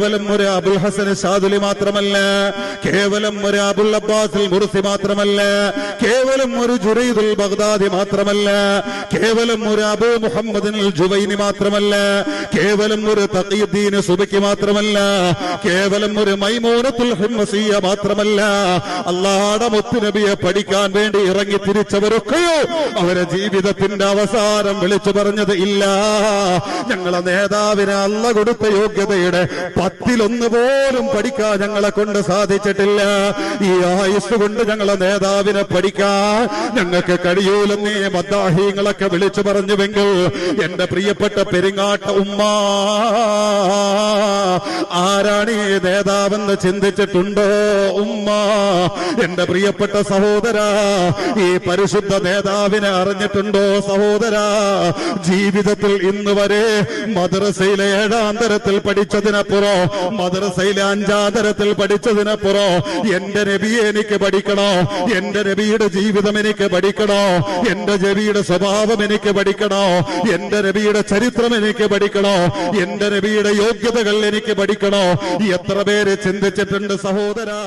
കേവലം ഒരു അബുൽ ഹസൻ ഷാദുലി മാത്രമല്ല കേവലം ഒരു അബുൽ അബ്ബാസിൽ മുർസി മാത്രമല്ല കേവലം ഒരു ജുറൈദുൽ ബഗ്ദാദി മാത്രമല്ല കേവലം ഒരു അബു മുഹമ്മദിൻ ജുവൈനി മാത്രമല്ല കേവലം ഒരു തഖീദ്ദീൻ സുബയ്ക്ക് മാത്രമല്ല കേവലം ഒരു മൈമൂനത്തുൽ ഹിമ്മസിയ മാത്രമല്ല. അള്ളാഹുടെ മുത്തുനബിയെ പഠിക്കാൻ വേണ്ടി ഇറങ്ങി തിരിച്ചവരൊക്കെയോ അവരെ ജീവിതത്തിന്റെ അവസാനം വിളിച്ചു പറഞ്ഞത് ഇല്ല. ഞങ്ങളെ നേതാവിനെ അല്ല കൊടുത്ത യോഗ്യതയുടെ പത്തിലൊന്ന് പോലും പഠിക്കാൻ ഞങ്ങളെ കൊണ്ട് സാധിച്ചിട്ടില്ല. ഈ ആയുസ് കൊണ്ട് ഞങ്ങളെ നേതാവിനെ പഠിക്കാൻ ഞങ്ങൾക്ക് കഴിയൂലെന്നേ മദ്ദാഹീങ്ങളൊക്കെ വിളിച്ചു പറഞ്ഞുവെങ്കിൽ എന്റെ പ്രിയപ്പെട്ട പെരിങ്ങാട്ട ഉമ്മ ആരാണ് ഈ നേതാവെന്ന് ചിന്തിച്ചിട്ടുണ്ടോ? ഉമ്മ എന്റെ പ്രിയപ്പെട്ട സഹോദര ഈ പരിശുദ്ധ നേതാവിനെ അറിഞ്ഞിട്ടുണ്ടോ സഹോദര? ജീവിതത്തിൽ ഇന്ന് വരെ മദ്രസയിലെ ഏഴാം തരത്തിൽ പഠിച്ചതിനപ്പുറം മദ്രസയിലെ അഞ്ചാം തരത്തിൽ പഠിച്ചതിനപ്പുറം എന്റെ നബിയെ എനിക്ക് പഠിക്കണോ? എന്റെ നബിയുടെ ജീവിതം എനിക്ക് പഠിക്കണോ? എന്റെ നബിയുടെ സ്വഭാവം എനിക്ക് പഠിക്കണോ? എന്റെ നബിയുടെ ചരിത്രം എനിക്ക് പഠിക്കണോ? എന്റെ നബിയുടെ യോഗ്യതകൾ എനിക്ക് പഠിക്കണോ? എത്ര പേര് ചിന്തിച്ചിട്ടുണ്ട് സഹോദരാ?